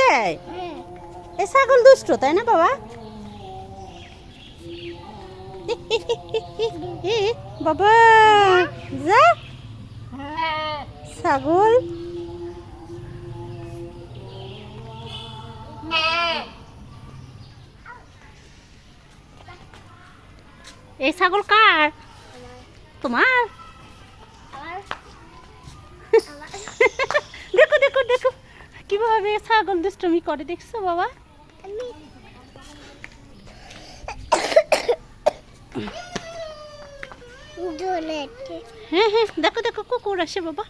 দেয়? এ ছাগল দুষ্ট তাই না বাবা? বাবা যা। ছাগল। এই ছাগল কার? তোমার? কীভাবে ছাগল দুষ্টমি করে দেখছ বাবা? হ্যাঁ হ্যাঁ দেখো দেখো কুকুর আসে বাবা।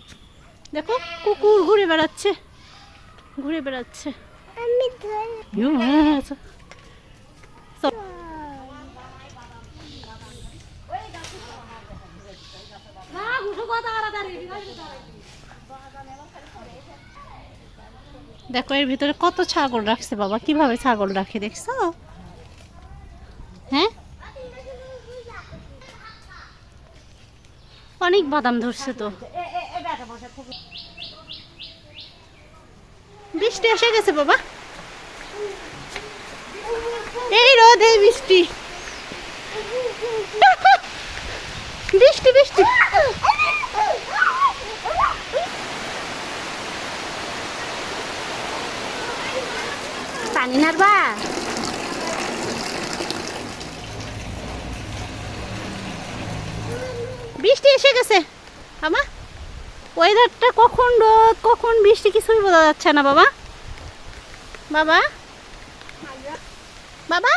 দেখো কুকুর ঘুরে বেড়াচ্ছে ঘুরে বেড়াচ্ছে। আমি ইউ, হ্যাঁ, হ্যাঁ, চল। চল। দেখো, এর ভিতরে কত ছাগল রাখছে বাবা? কীভাবে ছাগল রাখে দেখছ? হ্যাঁ? অনেক বাদাম ধরছে তো। বৃষ্টি এসে গেছে বাবা। এই রোদ এই বৃষ্টি। বৃষ্টি বৃষ্টি। পানি নাড়বা বৃষ্টি এসে গেছে। বাবা ওয়েদারটা কখন রোদ, কখন বৃষ্টি কিছুই বোঝা যাচ্ছে না, বাবা। বাবা। বাবা,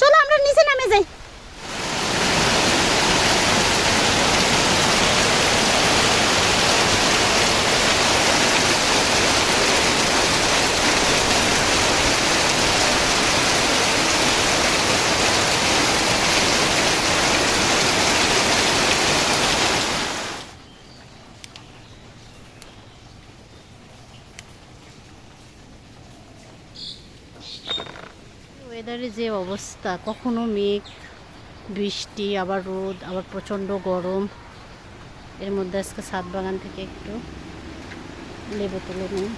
চলো আমরা নিচে নামে যাই। ওয়েদারে যে অবস্থা, কখনো মেঘ, বৃষ্টি, আবার রোদ, আবার প্রচণ্ড গরম। এর মধ্যে আজকে সাত বাগান থেকে একটু লেবু তুলে নিই।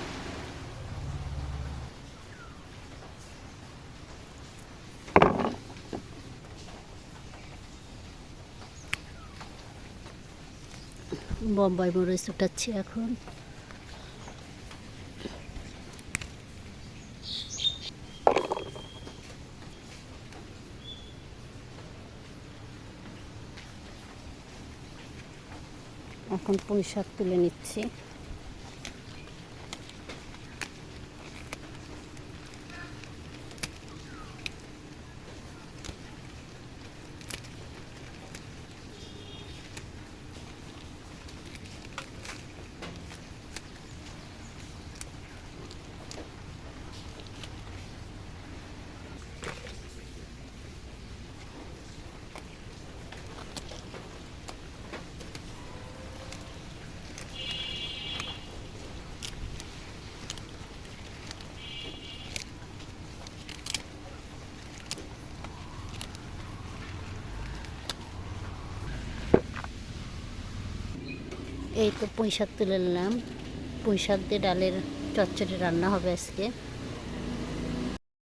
বম্বাই মরিচ উঠাচ্ছি এখন। এখন পুঁই শাক তুলে নিচ্ছি। এই তো পুঁই শাক তুলে নিলাম। পুঁই শাক দিয়ে ডালের চচ্চড়ি রান্না হবে আজকে।